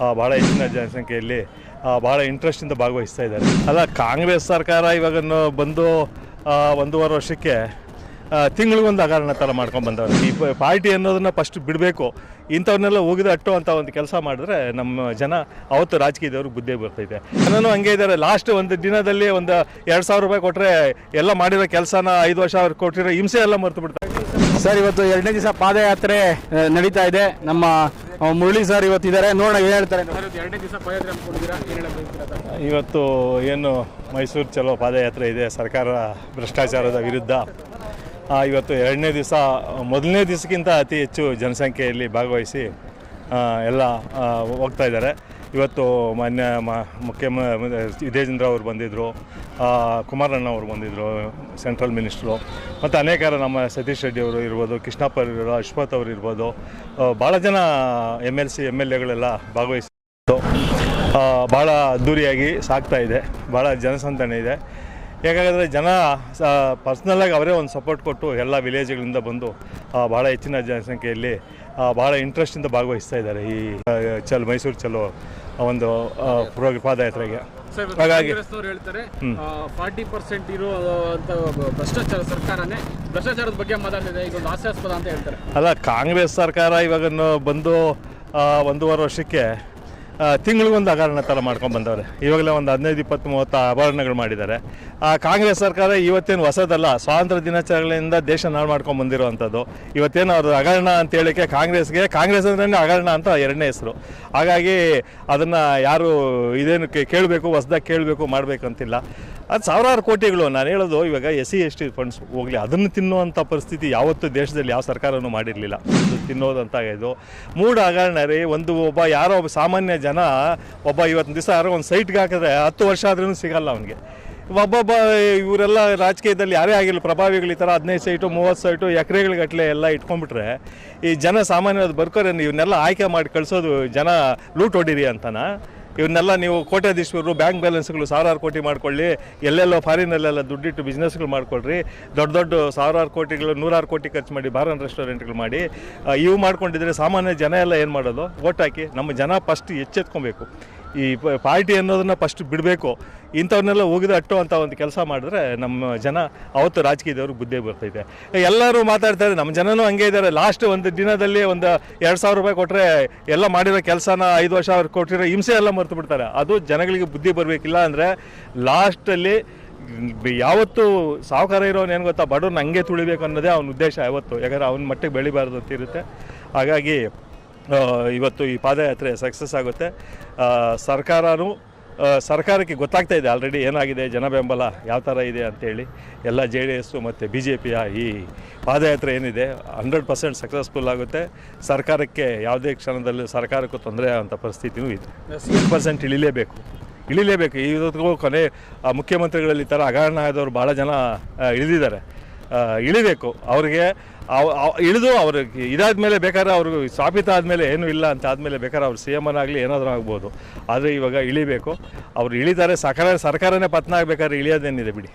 ಬಹಳ ಹೆಚ್ಚಿನ ಜನಸಂಖ್ಯೆಯಲ್ಲಿ ಭಾಳ ಇಂಟ್ರೆಸ್ಟಿಂದ ಭಾಗವಹಿಸ್ತಾ ಇದ್ದಾರೆ. ಅಲ್ಲ, ಕಾಂಗ್ರೆಸ್ ಸರ್ಕಾರ ಇವಾಗ ಬಂದು ಒಂದೂವರೆ ವರ್ಷಕ್ಕೆ ತಿಂಗಳಿಗೊಂದು ಹಗರಣ ಥರ ಮಾಡ್ಕೊಂಡು ಬಂದವರು. ಈ ಪಾರ್ಟಿ ಅನ್ನೋದನ್ನ ಫಸ್ಟ್ ಬಿಡಬೇಕು. ಇಂಥವನ್ನೆಲ್ಲ ಹೋಗಿದ ಅಟ್ಟು ಅಂತ ಒಂದು ಕೆಲಸ ಮಾಡಿದ್ರೆ ನಮ್ಮ ಜನ ಅವತ್ತು ರಾಜಕೀಯದವ್ರಿಗೆ ಬುದ್ಧಿ ಬರ್ತೈತೆ. ನಾನು ಹಂಗೆ ಇದ್ದಾರೆ. ಲಾಸ್ಟ್ ಒಂದು ದಿನದಲ್ಲಿ ಒಂದು ಎರಡು ಸಾವಿರ ರೂಪಾಯಿ ಕೊಟ್ಟರೆ ಎಲ್ಲ ಮಾಡಿರೋ ಕೆಲಸನ ಐದು ವರ್ಷ ಅವ್ರಿಗೆ ಕೊಟ್ಟಿರೋ ಹಿಂಸೆ ಎಲ್ಲ ಮರೆತು ಬಿಡ್ತಾರೆ ಸರ್, ಇವತ್ತು ಎರಡನೇ ದಿವಸ ಪಾದಯಾತ್ರೆ ನಡೀತಾ ಇದೆ. ನಮ್ಮ ಮುರಳಿ ಸರ್ ಇವತ್ತು ಇದ್ದಾರೆ ನೋಡೋಣ ಏನು ಹೇಳ್ತಾರೆ ಎರಡನೇ ದಿವಸ ಪಾದಯಾತ್ರೆ ಅನ್ಕೊಂಡಿದ್ದೀರಾ ಏನು ಹೇಳಬೇಕು ಇವತ್ತು ಏನು ಮೈಸೂರು ಚಲೋ ಪಾದಯಾತ್ರೆ ಇದೆ ಸರ್ಕಾರ ಭ್ರಷ್ಟಾಚಾರದ ವಿರುದ್ಧ. ಆ, ಇವತ್ತು ಎರಡನೇ ದಿವಸ ಮೊದಲನೇ ದಿವಸಕ್ಕಿಂತ ಅತಿ ಹೆಚ್ಚು ಜನಸಂಖ್ಯೆಯಲ್ಲಿ ಭಾಗವಹಿಸಿ ಆ, ಎಲ್ಲ ಆ, ಹೋಗ್ತಾ ಇದ್ದಾರೆ. ಇವತ್ತು ಮಾನ್ಯ ಮ ಮುಖ್ಯಮ ವಿಜಯೇಂದ್ರ ಅವರು ಬಂದಿದ್ದರು ಕುಮಾರಣ್ಣ ಅವರು ಬಂದಿದ್ದರು ಸೆಂಟ್ರಲ್ ಮಿನಿಸ್ಟ್ರು, ಮತ್ತು ಅನೇಕರು ನಮ್ಮ ಸತೀಶ್ ರೆಡ್ಡಿ ಅವರು ಇರ್ಬೋದು, ಕೃಷ್ಣಪ್ಪ ಅವರು ಅಶ್ವಥ್ ಅವರು ಇರ್ಬೋದು ಭಾಳ ಜನ M L C M L ಎಗಳೆಲ್ಲ ಭಾಗವಹಿಸಿದ್ದು ಭಾಳ ಅದ್ದೂರಿಯಾಗಿ ಸಾಗ್ತಾ ಇದೆ ಭಾಳ ಜನಸಂತಾನ ಇದೆ. ಯಾಕಂದರೆ ಜನ ಪರ್ಸ್ನಲ್ಲಾಗಿ ಅವರೇ ಒಂದು ಸಪೋರ್ಟ್ ಕೊಟ್ಟು ಎಲ್ಲ ವಿಲೇಜ್ಗಳಿಂದ ಬಂದು ಭಾಳ ಹೆಚ್ಚಿನ ಜನಸಂಖ್ಯೆಯಲ್ಲಿ ಭಾಳ ಇಂಟ್ರೆಸ್ಟಿಂದ ಭಾಗವಹಿಸ್ತಾ ಇದ್ದಾರೆ ಈ ಚಲ್ ಮೈಸೂರು ಚಲೋ ಒಂದು ಆ, ಪ್ರೋ ಪಾದಯಾತ್ರೆಗೆ ಹಾಗಾಗಿ ಹೇಳ್ತಾರೆ ಫಾರ್ಟಿ ಪರ್ಸೆಂಟ್ ಇರೋ ಅಂತ ಭ್ರಷ್ಟಾಚಾರ ಸರ್ಕಾರನೇ ಭ್ರಷ್ಟಾಚಾರದ ಬಗ್ಗೆ ಮಾತಾಡ್ತಿದೆ ಈಗ ಒಂದು ಹಾಸ್ಯಾಸ್ಪದ ಅಂತ ಹೇಳ್ತಾರೆ. ಅಲ್ಲ ಕಾಂಗ್ರೆಸ್ ಸರ್ಕಾರ ಇವಾಗ ಬಂದು ಒಂದೂವರೆ ವರ್ಷಕ್ಕೆ ತಿಂಗಳಿಗೊಂದು ಹಗರಣ ಥರ ಮಾಡ್ಕೊಂಡು ಬಂದವ್ರೆ. ಇವಾಗಲೇ ಒಂದು ಹದಿನೈದು, ಇಪ್ಪತ್ತು, ಮೂವತ್ತು ಆಭರಣಗಳು ಮಾಡಿದ್ದಾರೆ. ಆ, ಕಾಂಗ್ರೆಸ್ ಸರ್ಕಾರ ಇವತ್ತೇನು ಹೊಸದಲ್ಲ, ಸ್ವಾತಂತ್ರ್ಯ ದಿನಾಚರಣೆಯಿಂದ ದೇಶ ನಾಳು ಮಾಡ್ಕೊಂಡು ಬಂದಿರುವಂಥದ್ದು. ಇವತ್ತೇನು ಅವರು ಹಗರಣ ಅಂತ ಹೇಳಿಕೆ ಕಾಂಗ್ರೆಸ್ಗೆ, ಕಾಂಗ್ರೆಸ್ ಅಂದ್ರೆ ಹಗರಣ ಅಂತ ಎರಡನೇ ಹೆಸರು. ಹಾಗಾಗಿ ಅದನ್ನು ಯಾರು ಇದೇನು ಕೇಳಬೇಕು, ಹೊಸ್ದಾಗಿ ಕೇಳಬೇಕು, ಮಾಡಬೇಕಂತಿಲ್ಲ. ಅದು ಸಾವಿರಾರು ಕೋಟಿಗಳು. ನಾನು ಹೇಳೋದು ಇವಾಗ S C S T funds ಹೋಗಲಿ, ಅದನ್ನು ತಿನ್ನುವಂಥ ಪರಿಸ್ಥಿತಿ ಯಾವತ್ತೂ ದೇಶದಲ್ಲಿ ಯಾವ ಸರ್ಕಾರನೂ ಮಾಡಿರಲಿಲ್ಲ. ಅದು ತಿನ್ನೋದಂತ ಇದು ಮೂಢ ಹಗರಣ ರೀ, ಒಂದು ಒಬ್ಬ ಯಾರೋ ಒಬ್ಬ ಸಾಮಾನ್ಯ ಜನ ಒಬ್ಬ ಇವತ್ತು ದಿವಸ ಯಾರೋ ಒಂದು ಸೈಟ್ಗೆ ಹಾಕಿದ್ರೆ ಹತ್ತು ವರ್ಷ ಆದ್ರೂ ಸಿಗಲ್ಲ ಅವನಿಗೆ. ಒಬ್ಬೊಬ್ಬ ಇವರೆಲ್ಲ ರಾಜಕೀಯದಲ್ಲಿ ಯಾರೇ ಆಗಿರಲಿ, ಪ್ರಭಾವಿಗಳು ಈ ಥರ ಹದಿನೈದು ಸೈಟು ಮೂವತ್ತು ಸೈಟು ಎಕರೆಗಳಿಗಟ್ಟಲೆ ಎಲ್ಲ ಇಟ್ಕೊಂಡ್ಬಿಟ್ರೆ ಈ ಜನ ಸಾಮಾನ್ಯವಾದ ಬರ್ಕೋರೆ ಇವನ್ನೆಲ್ಲ ಆಯ್ಕೆ ಮಾಡಿ ಕಳಿಸೋದು ಜನ ಲೂಟ್ ಹೊಡೀರಿ ಅಂತನಾ? ಇವನ್ನೆಲ್ಲ ನೀವು ಕೋಟ್ಯಾಧೀಶ್ವರರು ಬ್ಯಾಂಕ್ ಬ್ಯಾಲೆನ್ಸ್ಗಳು ಸಾವಿರಾರು ಕೋಟಿ ಮಾಡ್ಕೊಳ್ಳಿ, ಎಲ್ಲೆಲ್ಲೋ ಫಾರಿನಲ್ಲೆಲ್ಲ ದುಡ್ಡಿಟ್ಟು ಬಿಸ್ನೆಸ್ಗಳು ಮಾಡ್ಕೊಳ್ರಿ, ದೊಡ್ಡ ದೊಡ್ಡ ಸಾವಿರಾರು ಕೋಟಿಗಳು, ನೂರಾರು ಕೋಟಿ ಖರ್ಚು ಮಾಡಿ ಆ್ಯಂಡ್ ರೆಸ್ಟೋರೆಂಟ್ಗಳು ಮಾಡಿ ಇವು ಮಾಡ್ಕೊಂಡಿದ್ರೆ ಸಾಮಾನ್ಯ ಜನ ಎಲ್ಲ ಏನು ಮಾಡೋದು? ಓಟ್ ಹಾಕಿ, ನಮ್ಮ ಜನ ಫಸ್ಟ್ ಎಚ್ಚೆತ್ಕೊಬೇಕು. ಈ ಪಾರ್ಟಿ ಅನ್ನೋದನ್ನ ಫಸ್ಟ್ ಬಿಡಬೇಕು. ಇಂಥವ್ರನ್ನೆಲ್ಲ ಹೋಗಿದ ಅಟ್ಟೋ ಅಂತ ಒಂದು ಕೆಲಸ ಮಾಡಿದ್ರೆ ನಮ್ಮ ಜನ ಅವತ್ತು ರಾಜಕೀಯದವ್ರಿಗೆ ಬುದ್ಧಿ ಬರ್ತೈತೆ. ಎಲ್ಲರೂ ಮಾತಾಡ್ತಾರೆ, ನಮ್ಮ ಜನನೂ ಹಂಗೆ ಇದ್ದಾರೆ ಲಾಸ್ಟ್ ಒಂದು ದಿನದಲ್ಲಿ ಒಂದು ಎರಡು ಸಾವಿರ ರೂಪಾಯಿ ಕೊಟ್ಟರೆ ಎಲ್ಲ ಮಾಡಿರೋ ಕೆಲಸನ ಐದು ವರ್ಷ ಅವ್ರು ಕೊಟ್ಟಿರೋ ಹಿಂಸೆ ಎಲ್ಲ ಮರೆತು ಬಿಡ್ತಾರೆ. ಅದು ಜನಗಳಿಗೆ ಬುದ್ಧಿ ಬರಬೇಕಿಲ್ಲ ಅಂದರೆ ಲಾಸ್ಟಲ್ಲಿ ಯಾವತ್ತು ಸಾವುಕಾರ ಇರೋನು ಏನು ಗೊತ್ತಾ? ಬಡವ್ರನ್ನ ಹಂಗೆ ತುಳಿಬೇಕು ಅನ್ನೋದೇ ಅವನ ಉದ್ದೇಶ ಯಾವತ್ತು. ಯಾಕಂದರೆ ಅವನ ಮಟ್ಟಿಗೆ ಬೆಳಿಬಾರ್ದು ಅಂತ ಇರುತ್ತೆ. ಹಾಗಾಗಿ ಇವತ್ತು ಈ ಪಾದಯಾತ್ರೆ ಸಕ್ಸಸ್ ಆಗುತ್ತೆ. ಸರ್ಕಾರನೂ ಸರ್ಕಾರಕ್ಕೆ ಗೊತ್ತಾಗ್ತಾ ಇದೆ ಆಲ್ರೆಡಿ ಏನಾಗಿದೆ ಜನ ಬೆಂಬಲ ಯಾವ ಥರ ಇದೆ ಅಂತೇಳಿ. ಎಲ್ಲ ಜೆ ಡಿ ಎಸ್ಸು ಮತ್ತು ಬಿ ಜೆ ಪಿಯ ಈ ಪಾದಯಾತ್ರೆ ಏನಿದೆ ಹಂಡ್ರೆಡ್ ಪರ್ಸೆಂಟ್ ಸಕ್ಸಸ್ಫುಲ್ ಆಗುತ್ತೆ. ಸರ್ಕಾರಕ್ಕೆ ಯಾವುದೇ ಕ್ಷಣದಲ್ಲೂ ಸರ್ಕಾರಕ್ಕೂ ತೊಂದರೆ ಆಗೋಂಥ ಪರಿಸ್ಥಿತಿಯೂ ಇದೆ. ಪರ್ಸೆಂಟ್ ಇಳಿಲೇಬೇಕು. ಇಳಿಲೇಬೇಕು. ಇವತ್ತಿಗೂ ಕೊನೆ ಮುಖ್ಯಮಂತ್ರಿಗಳಲ್ಲಿ ಈ ಥರ ಅಗರಣ ಆದವರು ಭಾಳ ಜನ ಇಳಿದಿದ್ದಾರೆ. ಇಳಿಬೇಕು. ಅವ್ರಿಗೆ ಅವ್- ಅವ್- ಇಳಿದು ಅವ್ರಿಗೆ ಇದಾದ ಮೇಲೆ ಬೇಕಾದ್ರೆ ಅವ್ರಿಗೆ ಸ್ಥಾಪಿತ ಆದಮೇಲೆ ಏನೂ ಇಲ್ಲ ಅಂತ ಆದಮೇಲೆ ಬೇಕಾದ್ರೆ ಅವ್ರು ಸಿ ಎಂ ಆಗಲಿ ಏನಾದರೂ ಆಗ್ಬೋದು. ಆದರೆ ಇವಾಗ ಇಳಿಬೇಕು. ಅವ್ರು ಇಳಿದಾರೆ ಸರ್ಕಾರ, ಸರ್ಕಾರನೇ ಪತ್ನ ಆಗಬೇಕಾದ್ರೆ ಇಳಿಯೋದೇನಿದೆ ಬಿಡಿ.